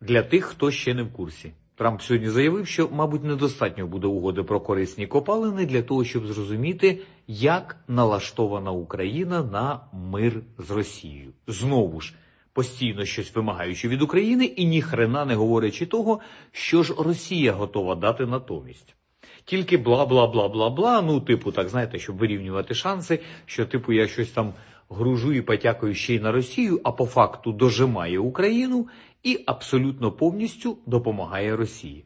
Для тих, хто ще не в курсі. Трамп сьогодні заявив, що, мабуть, недостатньо буде угоди про корисні копалини для того, щоб зрозуміти, як налаштована Україна на мир з Росією. Знову ж, постійно щось вимагаючи від України і ніхрена не говорячи того, що ж Росія готова дати натомість. Тільки бла бла бла бла бла. Ну, типу, так знаєте, щоб вирівнювати шанси, що типу я щось там гружу і потякаю ще й на Росію, а по факту дожимає Україну і абсолютно повністю допомагає Росії.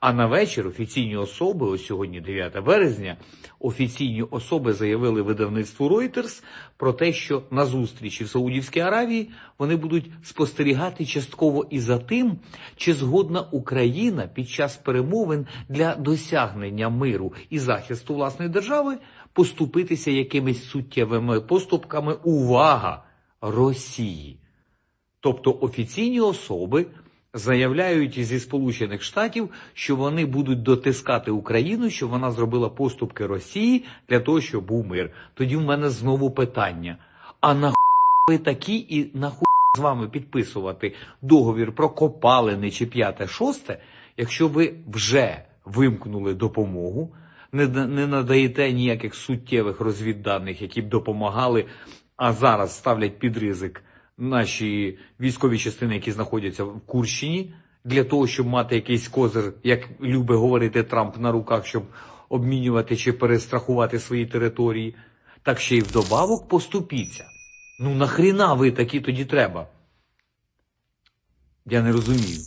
А на вечір офіційні особи, ось сьогодні 9 березня, офіційні особи заявили видавництву Reuters про те, що на зустрічі в Саудівській Аравії вони будуть спостерігати частково і за тим, чи згодна Україна під час перемовин для досягнення миру і захисту власної держави поступитися якимись суттєвими поступками увага Росії. Тобто офіційні особи заявляють зі Сполучених Штатів, що вони будуть дотискати Україну, щоб вона зробила поступки Росії для того, щоб був мир. Тоді в мене знову питання: а на ви такі і на з вами підписувати договір про копалини чи п'яте шосте, якщо ви вже вимкнули допомогу, не, не надаєте ніяких суттєвих розвідданих, які б допомагали, а зараз ставлять під ризик наші військові частини, які знаходяться в Курщині, для того, щоб мати якийсь козир, як любить говорити Трамп на руках, щоб обмінювати чи перестрахувати свої території, так ще й вдобавок поступіться. Ну нахріна ви такі тоді треба? Я не розумію.